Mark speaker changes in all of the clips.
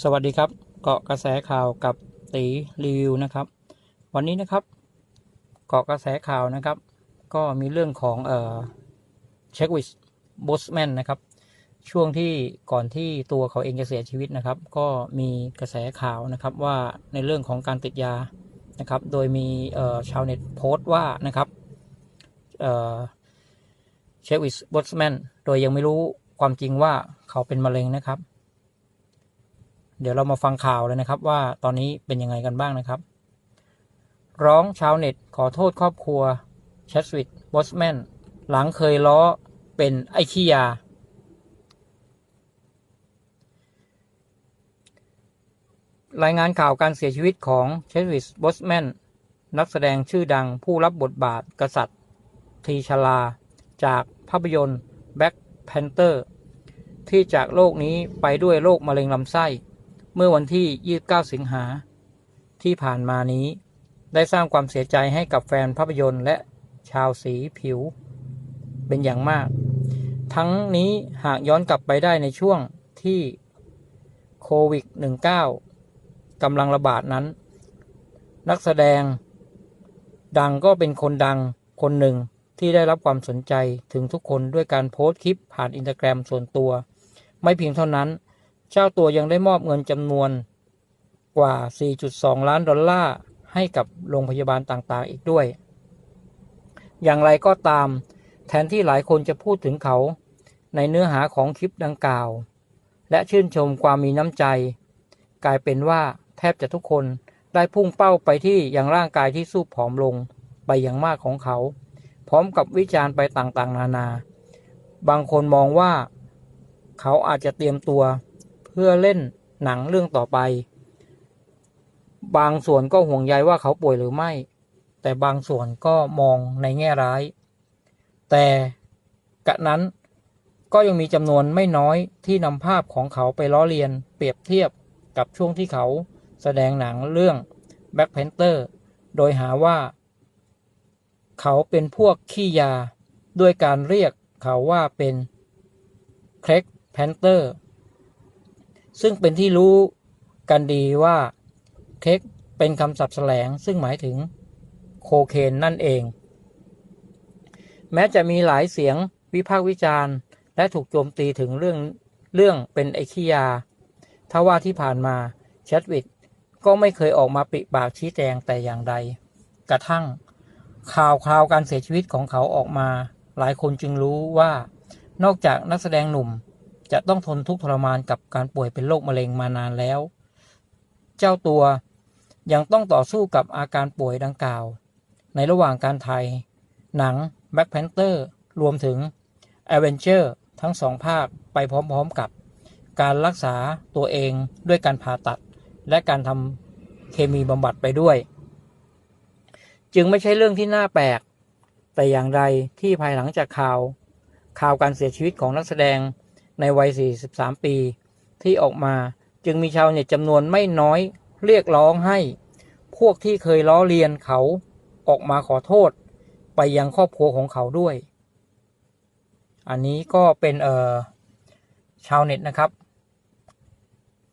Speaker 1: สวัสดีครับ เกาะกระแสข่าวกับตีรีวิวนะครับ วันนี้นะครับ เกาะกระแสข่าวนะครับ ก็มีเรื่องของเอ่อเช็ควิสบอสแมนนะครับ ช่วงที่ก่อนที่ตัวเขาเองจะเสียชีวิตนะครับ ก็มีกระแสข่าวนะครับว่าในเรื่องของการติดยานะครับ โดยมีเอ่อชาวเน็ตโพสต์ว่านะครับเอ่อเช็ควิสบอสแมนโดยยังไม่รู้ความจริงว่าเขาเป็นมะเร็งนะครับ เดี๋ยวเรามาฟังข่าวเลยนะครับ ว่าตอนนี้เป็นยังไงกันบ้างนะครับ ร้องชาวเน็ตขอโทษครอบครัวแชสวิ k บอสแมนหลังเคยล้อเป็นไอขี้ยา รายงานข่าวการเสียชีวิตของเชสวิ k บอสแมนนักแสดงชื่อดังผู้รับบทบาทกษัตริย์ ทีชลา จากภาพยนตร์ Black Panther ที่จากโลกนี้ไปด้วยโรคมะเร็งลำไส้ เมื่อวันที่ 29 สิงหา ที่ผ่านมานี้ ได้สร้างความเสียใจให้กับแฟนภาพยนตร์และชาวสีผิว เป็นอย่างมาก ทั้งนี้หากย้อนกลับไปได้ในช่วงที่โควิด -19 กำลังระบาดนั้น นักแสดง ดังก็เป็นคนดังคนหนึ่งที่ได้รับความสนใจถึงทุกคนด้วยการโพสต์คลิปผ่านอินสตาแกรมส่วนตัว ไม่เพียงเท่านั้น เจ้าตัวยังได้มอบเงินจำนวนกว่า 4.2 ล้านดอลลาร์ให้กับโรงพยาบาลต่างๆ อีกด้วย อย่างไรก็ตาม แทนที่หลายคนจะพูดถึงเขาในเนื้อหาของคลิปดังกล่าว และชื่นชมความมีน้ำใจ กลายเป็นว่าแทบจะทุกคนได้พุ่งเป้าไปที่ยังร่างกายที่สู้ผอมลงไปอย่างมากของเขา พร้อมกับวิจารณ์ไปต่างๆ นานา บางคนมองว่า เขาอาจจะเตรียมตัว พื่อเล่นหนังเรื่องต่อไป บางส่วนก็ห่วงใยว่าเขาป่วยหรือไม่ แต่บางส่วนก็มองในแง่ร้าย แต่กะนั้นก็ยังมีจำนวนไม่น้อยที่นำภาพของเขาไปล้อเลียนเปรียบเทียบกับช่วงที่เขาแสดงหนังเรื่อง Black Panther โดยหาว่า เขาเป็นพวกขี้ยาด้วยการเรียกเขาว่าเป็นเครกแพนเตอร์ ซึ่งเป็นที่รู้กันดีว่าเครกเป็นคำศัพท์แสลง ซึ่งหมายถึงโคเคนนั่นเอง แม้จะมีหลายเสียงวิพากษ์วิจารณ์ และถูกโจมตีถึงเรื่องเรื่องเป็นไอขี้ยาทว่าที่ผ่านมาแชดวิกก็ไม่เคยออกมาปิปากชี้แจงแต่อย่างใด กระทั่ง ข่าวคราวการเสียชีวิตของเขาออกมา หลายคนจึงรู้ว่า นอกจากนักแสดงหนุ่ม จะต้องทนทุกข์ทรมานกับการป่วยเป็นโรคมะเร็งมานานแล้ว เจ้าตัวยังต้องต่อสู้กับอาการป่วยดังกล่าว ในระหว่างการถ่ายหนัง Black Panther รวมถึง a v e n g e r ทั้งสองภาคไปพร้อมๆกับ การรักษาตัวเองด้วยการผ่าตัด และการทำเคมีบำบัดไปด้วย จึงไม่ใช่เรื่องที่น่าแปลก แต่อย่างไรที่ภายหลังจากข่าวข่าวการเสียชีวิตของนักแสดง ในวัย 43 ปี ที่ออกมาจึงมีชาวเน็ตจำนวนไม่น้อยเรียกร้องให้ พวกที่เคยล้อเลียนเขาออกมาขอโทษ ไปยังครอบครัวของเขาด้วย อันนี้ก็เป็นเอ่อชาวเน็ตนะครับ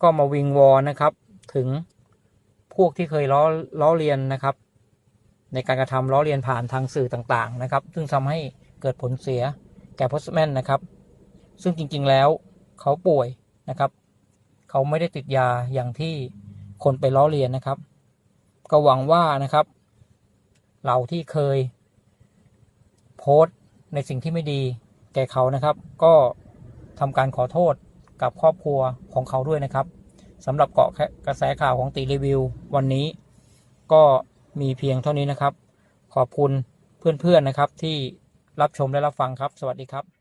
Speaker 1: ก็มาวิงวอนนะครับ ถึงพวกที่เคยล้อล้อเลียนนะครับ ในการกระทำล้อเลียนผ่านทางสื่อต่างๆนะครับ ซึ่งทำให้เกิดผลเสียแก่โพสแมนนะครับ ซึ่งจริงๆแล้วเขาป่วยนะครับ เขาไม่ได้ติดยาอย่างที่คนไปล้อเลียนนะครับ ก็หวังว่านะครับ เราที่เคย โพสต์ในสิ่งที่ไม่ดีแก่เขานะครับ ก็ทำการขอโทษกับครอบครัวของเขาด้วยนะครับสำหรับเกาะกระแสข่าวของตีรีวิว วันนี้ก็มีเพียงเท่านี้นะครับ ขอบคุณเพื่อนๆนะครับที่รับชมและรับฟังครับ สวัสดีครับ